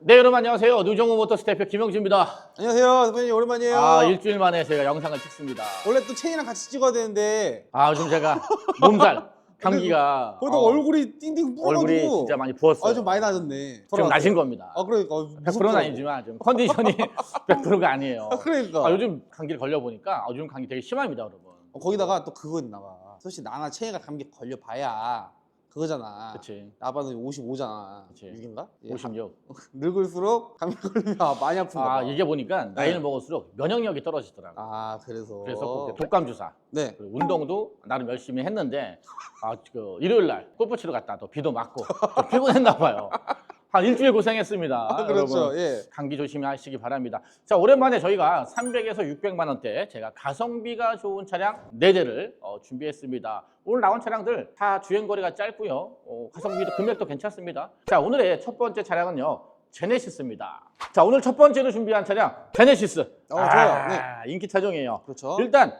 네 여러분 안녕하세요. 누정우 모터스 대표 김영주입니다. 안녕하세요, 대표님. 오랜만이에요. 아 일주일 만에 제가 영상을 찍습니다. 원래 또 체인이랑 같이 찍어야 되는데. 아 요즘 제가 몸살 감기가. 거기다 어, 얼굴이 띵띵 부어가지고. 얼굴이 진짜 많이 부었어요. 아, 좀 많이 나졌네. 좀. 나신 겁니다. 아 그러니까. 100%는 아니지만 좀 컨디션이 100%가 아니에요. 아, 그러니까. 아, 요즘 감기를 걸려보니까 아, 요즘 감기 되게 심합니다 여러분. 어, 거기다가 또 그거 있나 봐. 솔직히 나나 체인이가 감기 걸려봐야 그거잖아. 그치 아빠는 55잖아. 그치. 6인가? 56 늙을수록 감기 걸리면 많이 아픈가 아 봐. 이게 보니까 나이를 네. 먹을수록 면역력이 떨어지더라고 아 그래서 그래서 꼭 독감 주사 네. 그리고 운동도 나름 열심히 했는데 아, 그 일요일 날 골프 치러 갔다 또 비도 맞고 좀 피곤했나 봐요. 한 일주일 고생했습니다. 아, 그렇죠. 여러분. 예. 감기 조심하시기 바랍니다. 자, 오랜만에 저희가 300에서 600만 원대 제가 가성비가 좋은 차량 4대를 어, 준비했습니다. 오늘 나온 차량들 다 주행 거리가 짧고요. 어, 가성비도 금액도 괜찮습니다. 자, 오늘의 첫 번째 차량은요. 제네시스입니다. 자, 오늘 첫 번째로 준비한 차량 제네시스. 어, 좋아요. 네. 인기 차종이에요. 그렇죠. 일단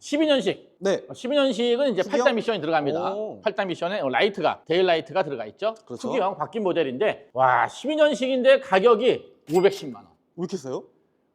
12년식 네. 12년식은 이제 투기형? 8단 미션이 들어갑니다. 오. 8단 미션에 라이트가 데일 라이트가 들어가 있죠. 그렇죠. 투기형 바뀐 모델인데 와 12년식인데 가격이 510만 원 왜 이렇게 써요?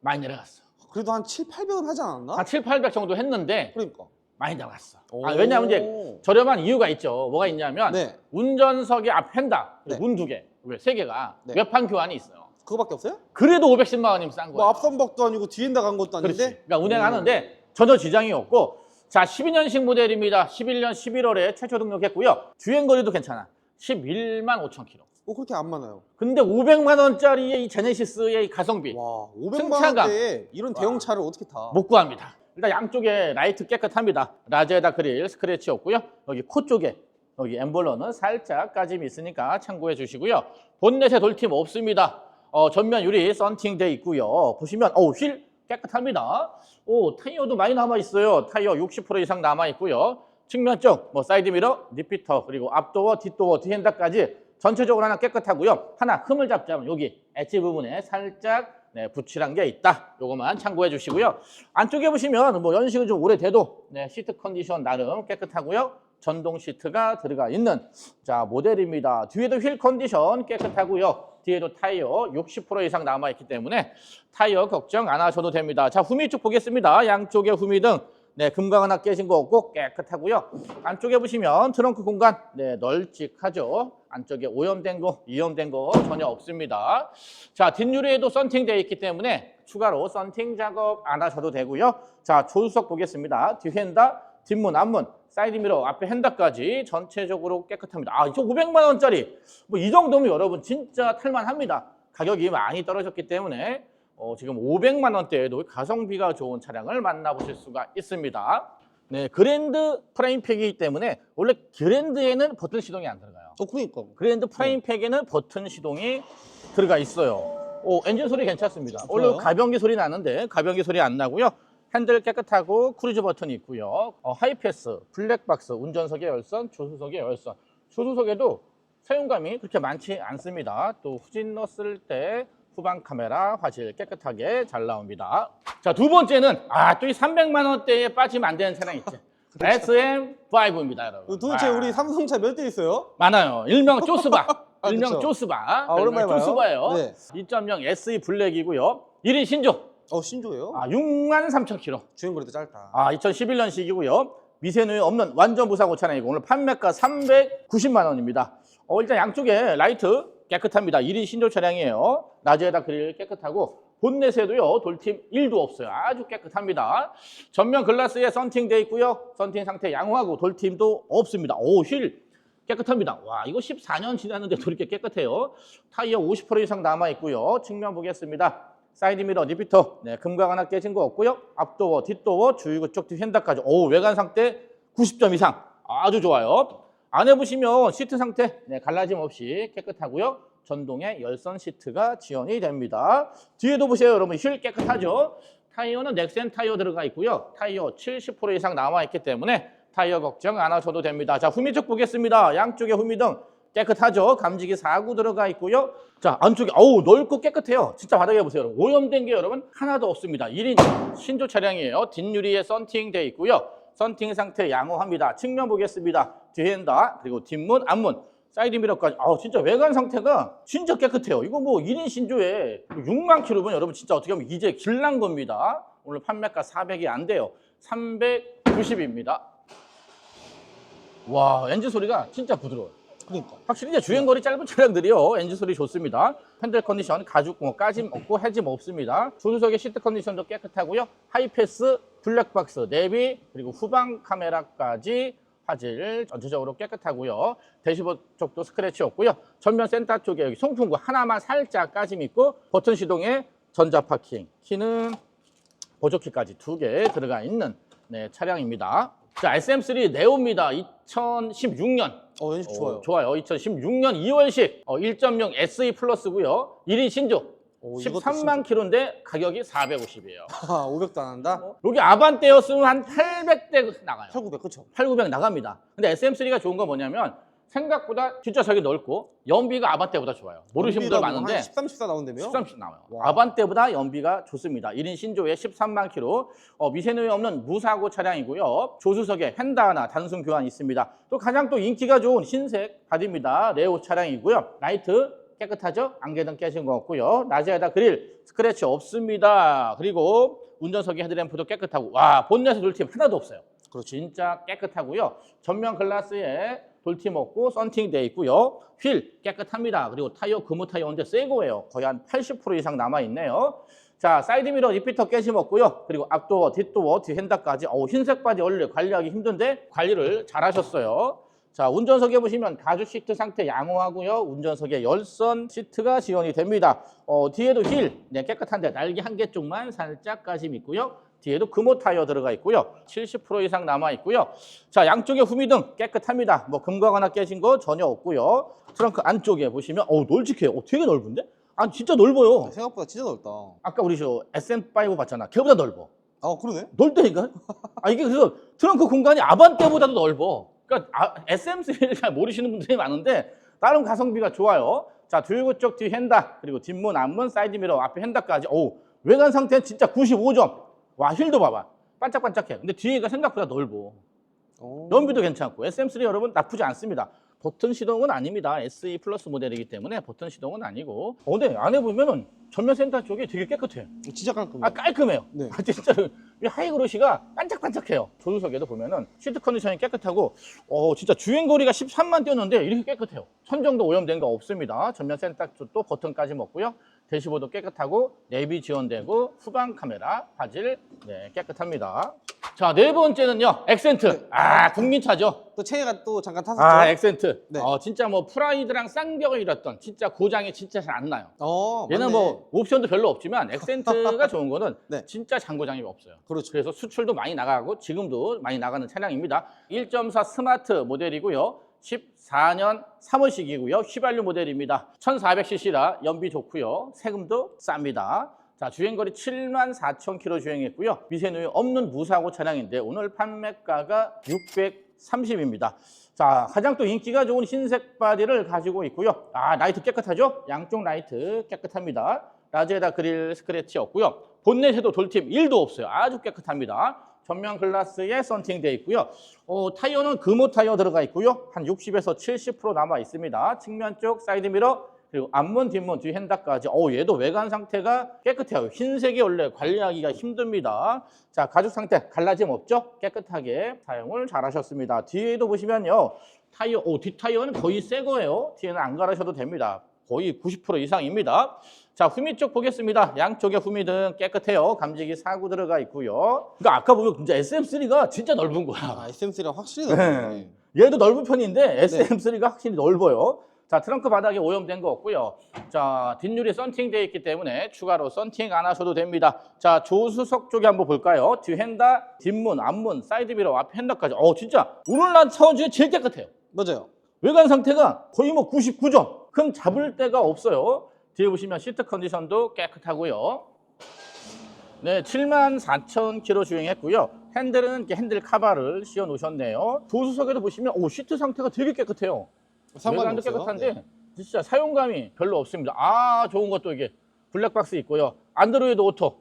많이 내려갔어. 그래도 한 7, 800은 하지 않았나? 한 7, 800 정도 했는데 그러니까. 많이 내려갔어. 오. 아, 왜냐하면 이제 저렴한 이유가 있죠. 뭐가 있냐면 네. 운전석의 앞 핸다 네. 문두 개, 세 개가 네. 외판 교환이 있어요. 그거밖에 없어요? 그래도 510만 원이면 싼 거예요. 뭐 앞선박도 아니고 뒤엔다 간 것도 그렇지. 아닌데. 그러니까 운행하는데 전혀 지장이 없고 자 12년식 모델입니다. 11년 11월에 최초 등록했고요. 주행 거리도 괜찮아. 11만 5천 킬로. 어 그렇게 안 많아요. 근데 500만 원짜리의 이 제네시스의 이 가성비 와 500만 승차감. 원대에 이런 대형 차를 어떻게 타? 못 구합니다. 일단 양쪽에 라이트 깨끗합니다. 라제다 그릴 스크래치 없고요. 여기 코 쪽에 여기 엠블러는 살짝 까짐이 있으니까 참고해 주시고요. 본넷에 돌팀 없습니다. 어, 전면 유리 썬팅 돼 있고요. 보시면 어우 휠 깨끗합니다. 오 타이어도 많이 남아 있어요. 타이어 60% 이상 남아 있고요. 측면 쪽, 뭐 사이드 미러, 리피터 그리고 앞도어, 뒷도어, 뒤핸다까지 전체적으로 하나 깨끗하고요. 하나 흠을 잡자면 여기 엣지 부분에 살짝 네, 붙이란 게 있다. 요거만 참고해 주시고요. 안쪽에 보시면 뭐 연식은 좀 오래돼도 네, 시트 컨디션 나름 깨끗하고요. 전동 시트가 들어가 있는 자 모델입니다. 뒤에도 휠 컨디션 깨끗하고요. 뒤에도 타이어 60% 이상 남아 있기 때문에 타이어 걱정 안 하셔도 됩니다. 자 후미 쪽 보겠습니다. 양쪽에 후미 등 네, 금강 하나 깨진 거 없고 깨끗하고요. 안쪽에 보시면 트렁크 공간 네, 널찍하죠. 안쪽에 오염된 거, 이염된 거 전혀 없습니다. 자, 뒷유리에도 썬팅 되어 있기 때문에 추가로 썬팅 작업 안 하셔도 되고요. 자, 조수석 보겠습니다. 뒤핸다, 뒷문, 앞문, 사이드 미러, 앞에 핸다까지 전체적으로 깨끗합니다. 아, 이거 500만 원짜리. 뭐 이 정도면 여러분 진짜 탈만합니다. 가격이 많이 떨어졌기 때문에 어, 지금 500만 원대에도 가성비가 좋은 차량을 만나보실 수가 있습니다. 네, 그랜드 프레임팩이기 때문에 원래 그랜드에는 버튼 시동이 안 들어가요. 어 그러니까. 그랜드 프레임팩에는 버튼 시동이 들어가 있어요. 오, 엔진 소리 괜찮습니다. 원래. 가변기 소리 나는데 가변기 소리 안 나고요. 핸들 깨끗하고 크루즈 버튼이 있고요. 어, 하이패스, 블랙박스, 운전석의 열선, 조수석의 열선. 조수석에도 사용감이 그렇게 많지 않습니다. 또 후진 넣었을 때 후방 카메라 화질 깨끗하게 잘 나옵니다. 자, 두 번째는 아, 또 이 300만 원대에 빠지면 안 되는 차량 있죠. SM5입니다, 여러분. 도대체 아, 우리 삼성차 몇 대 있어요? 많아요. 일명 쪼스바. 아, 일명 그쵸. 쪼스바. 아, 오랜만에 봐요. 쪼스바예요. 네. 2.0 SE 블랙이고요. 1인 신조. 어 신조예요? 아, 6만 3천 킬로. 주행 거리도 짧다. 아, 2011년식이고요. 미세누이 없는 완전 무사고 차량이고 오늘 판매가 390만 원입니다. 어, 일단 양쪽에 라이트 깨끗합니다. 1인 신조 차량이에요. 낮에다 그릴 깨끗하고 본넷에도요 돌팀 1도 없어요. 아주 깨끗합니다. 전면 글라스에 썬팅 돼 있고요. 썬팅 상태 양호하고 돌팀도 없습니다. 오, 휠 깨끗합니다. 와, 이거 14년 지났는데도 이렇게 깨끗해요. 타이어 50% 이상 남아 있고요. 측면 보겠습니다. 사이드 미러, 리피터, 네, 금각 하나 깨진 거 없고요. 앞도어, 뒷도어, 주유구 쪽 뒤핸다까지. 오, 외관 상태 90점 이상. 아주 좋아요. 안에 보시면 시트 상태 네, 갈라짐 없이 깨끗하고요. 전동의 열선 시트가 지원이 됩니다. 뒤에도 보세요, 여러분. 휠 깨끗하죠? 타이어는 넥센 타이어 들어가 있고요. 타이어 70% 이상 남아 있기 때문에 타이어 걱정 안 하셔도 됩니다. 자, 후미 쪽 보겠습니다. 양쪽에 후미등 깨끗하죠? 감지기 4구 들어가 있고요. 자, 안쪽에 어우 넓고 깨끗해요. 진짜 바닥에 보세요. 오염된 게 여러분 하나도 없습니다. 1인 신조 차량이에요. 뒷유리에 썬팅 돼 있고요. 썬팅 상태 양호합니다. 측면 보겠습니다. 뒤엔다 그리고 뒷문, 앞문 사이드 미러까지. 아 진짜 외관 상태가 진짜 깨끗해요. 이거 뭐 1인 신조에 6만 킬로면 여러분 진짜 어떻게 보면 이제 길난 겁니다. 오늘 판매가 400이 안 돼요. 390입니다. 와 엔진 소리가 진짜 부드러워요. 그러니까. 확실히 이제 주행거리 짧은 차량들이요. 엔진 소리 좋습니다. 핸들 컨디션 가죽 뭐 까짐 없고 해짐 없습니다. 조수석의 시트 컨디션도 깨끗하고요. 하이패스 블랙박스 내비 그리고 후방 카메라까지 화질 전체적으로 깨끗하고요. 대시보드 쪽도 스크래치 없고요. 전면 센터 쪽에 여기 송풍구 하나만 살짝 까짐 있고 버튼 시동에 전자 파킹. 키는 보조키까지 두 개 들어가 있는 네, 차량입니다. 자 SM3 네오입니다. 2016년 어, 연식 좋아요. 어, 좋아요. 2016년 2월식 어, 1.0 SE 플러스고요. 1인 신조. 오, 이것도 13만 킬로인데 가격이 450이에요. 아, 500도 안 한다? 여기 아반떼였으면 한 800대 나가요. 8,900, 그쵸? 8, 900 나갑니다. 근데 SM3가 좋은 건 뭐냐면 생각보다 뒷좌석이 넓고 연비가 아반떼보다 좋아요. 모르시는 분들 뭐 많은데 한 13, 14 나온다며? 13씩 나와요. 와. 아반떼보다 연비가 좋습니다. 1인 신조에 13만 킬로, 어, 미세노이 없는 무사고 차량이고요. 조수석에 펜다나 단순 교환 있습니다. 또 가장 또 인기가 좋은 흰색 바디입니다. 레오 차량이고요. 라이트 깨끗하죠? 안개등 깨진 거 없고요. 낮에다 그릴 스크래치 없습니다. 그리고 운전석에 헤드램프도 깨끗하고 와 본넷에 돌팀 하나도 없어요. 그렇죠. 진짜 깨끗하고요. 전면 글라스에 돌팀 없고 썬팅 돼 있고요. 휠 깨끗합니다. 그리고 타이어 금호 타이어인데 새 거예요. 거의 한 80% 이상 남아 있네요. 자 사이드 미러 리피터 깨짐 없고요. 그리고 앞도어, 뒷도어, 뒤핸다까지 어우, 흰색 바디 원래 관리하기 힘든데 관리를 잘 하셨어요. 자 운전석에 보시면 가죽 시트 상태 양호하고요. 운전석에 열선 시트가 지원이 됩니다. 어, 뒤에도 휠 네, 깨끗한데 날개 한 개 쪽만 살짝 까짐 있고요. 뒤에도 금호 타이어 들어가 있고요. 70% 이상 남아 있고요. 자, 양쪽에 후미등 깨끗합니다. 뭐 금과거나 깨진 거 전혀 없고요. 트렁크 안쪽에 보시면 어우, 널찍해요. 어, 되게 넓은데? 아, 진짜 넓어요. 생각보다 진짜 넓다. 아까 우리 저 SM5 봤잖아. 걔보다 넓어. 아, 그러네? 넓다니까? 아, 이게 그래서 트렁크 공간이 아반떼보다도 넓어. 그러니까 아, SM3를 잘 모르시는 분들이 많은데 나름 가성비가 좋아요. 자, 줄구 쪽뒤 핸다, 그리고 뒷문, 앞문, 사이드 미러, 앞에 핸다까지. 어우, 외관 상태는 진짜 95점. 와, 휠도 봐봐. 반짝반짝해. 근데 뒤에가 생각보다 넓어. 어. 연비도 괜찮고 SM3 여러분 나쁘지 않습니다. 버튼 시동은 아닙니다. SE 플러스 모델이기 때문에 버튼 시동은 아니고. 어, 근데 안에 보면은 전면 센터 쪽이 되게 깨끗해. 진짜 깔끔해. 아 깔끔해요. 네. 아, 진짜로 이 하이그로시가 반짝반짝해요. 조수석에도 보면은 시트 컨디션이 깨끗하고, 어 진짜 주행 거리가 13만 뛰었는데 이렇게 깨끗해요. 천정도 오염된 거 없습니다. 전면 센터 쪽도 버튼까지 먹고요. 대시보드 깨끗하고 내비 지원되고 후방 카메라 화질 네, 깨끗합니다. 자 네 번째는요 엑센트. 아 국민차죠. 또 채가 또 잠깐 탔었죠? 아 엑센트. 네. 어 진짜 뭐 프라이드랑 쌍벽을 잃었던 진짜 고장이 진짜 잘 안 나요. 어, 얘는 맞네. 뭐 옵션도 별로 없지만 엑센트가 좋은 거는 네. 진짜 잔고장이 없어요. 그렇죠. 그래서 수출도 많이 나가고 지금도 많이 나가는 차량입니다. 1.4 스마트 모델이고요. 14년 3월식이고요. 휘발유 모델입니다. 1400cc라 연비 좋고요. 세금도 쌉니다. 자, 주행거리 7만 4천 킬로 주행했고요. 미세누이 없는 무사고 차량인데 오늘 판매가가 630입니다. 자, 가장 또 인기가 좋은 흰색 바디를 가지고 있고요. 아, 라이트 깨끗하죠? 양쪽 라이트 깨끗합니다. 라즈에다 그릴 스크래치 없고요. 본넷에도 돌팀 1도 없어요. 아주 깨끗합니다. 전면 글라스에 썬팅되어 있고요. 어, 타이어는 금호 타이어 들어가 있고요. 한 60에서 70% 남아 있습니다. 측면 쪽 사이드 미러 그리고 앞문, 뒷문, 뒤 핸다까지. 어, 얘도 외관 상태가 깨끗해요. 흰색이 원래 관리하기가 힘듭니다. 자, 가죽 상태 갈라짐 없죠? 깨끗하게 사용을 잘 하셨습니다. 뒤에도 보시면요. 타이어, 오, 뒷 타이어는 거의 새 거예요. 뒤에는 안 갈아셔도 됩니다. 거의 90% 이상입니다. 자, 후미 쪽 보겠습니다. 양쪽에 후미등 깨끗해요. 감지기 사구 들어가 있고요. 그러니까 아까 보면 진짜 SM3가 진짜 넓은 거야. 아, SM3랑 확실히 넓네. 얘도 넓은 편인데 SM3가 확실히 넓어요. 자, 트렁크 바닥에 오염된 거 없고요. 자, 뒷유리 썬팅되어 있기 때문에 추가로 썬팅 안 하셔도 됩니다. 자, 조수석 쪽에 한번 볼까요? 뒤 핸다, 뒷문, 앞문, 사이드 미러, 앞 핸다까지. 어, 진짜 오늘 난 차원 중에 제일 깨끗해요. 맞아요. 외관 상태가 거의 뭐 99점. 큰 잡을 데가 없어요. 뒤에 보시면 시트 컨디션도 깨끗하고요. 네, 7만 4천 킬로 주행했고요. 핸들은 이렇게 핸들 카바를 씌워 놓으셨네요. 조수석에도 보시면 오 시트 상태가 되게 깨끗해요. 외관도. 깨끗한데 네. 진짜 사용감이 별로 없습니다. 아 좋은 것도 이게 블랙박스 있고요. 안드로이드 오토.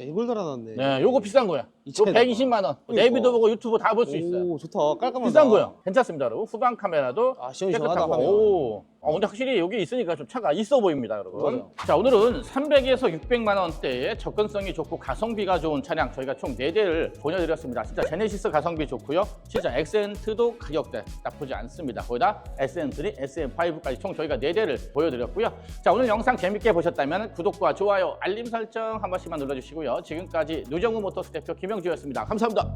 야, 이걸 달아놨네. 네, 요거 비싼 거야. 이 이거 차에다가. 120만 원. 그러니까. 내비도 보고 유튜브 다 볼 수 있어요. 오 좋다. 깔끔하다. 비싼 거요. 괜찮습니다, 여러분. 후방 카메라도 아, 시원시원하다, 깨끗하고. 화면. 오. 어, 근데 확실히 여기 있으니까 좀 차가 있어 보입니다, 여러분. 맞아요. 자, 오늘은 300에서 600만 원대의 접근성이 좋고 가성비가 좋은 차량 저희가 총 4대를 보내드렸습니다. 진짜 제네시스 가성비 좋고요. 진짜 엑센트도 가격대 나쁘지 않습니다. 거기다 SM3, SM5까지 총 저희가 4대를 보여드렸고요. 자, 오늘 영상 재밌게 보셨다면 구독과 좋아요, 알림 설정 한 번씩만 눌러주시고요. 지금까지 누정우 모터스 대표 김영 주였습니다. 감사합니다.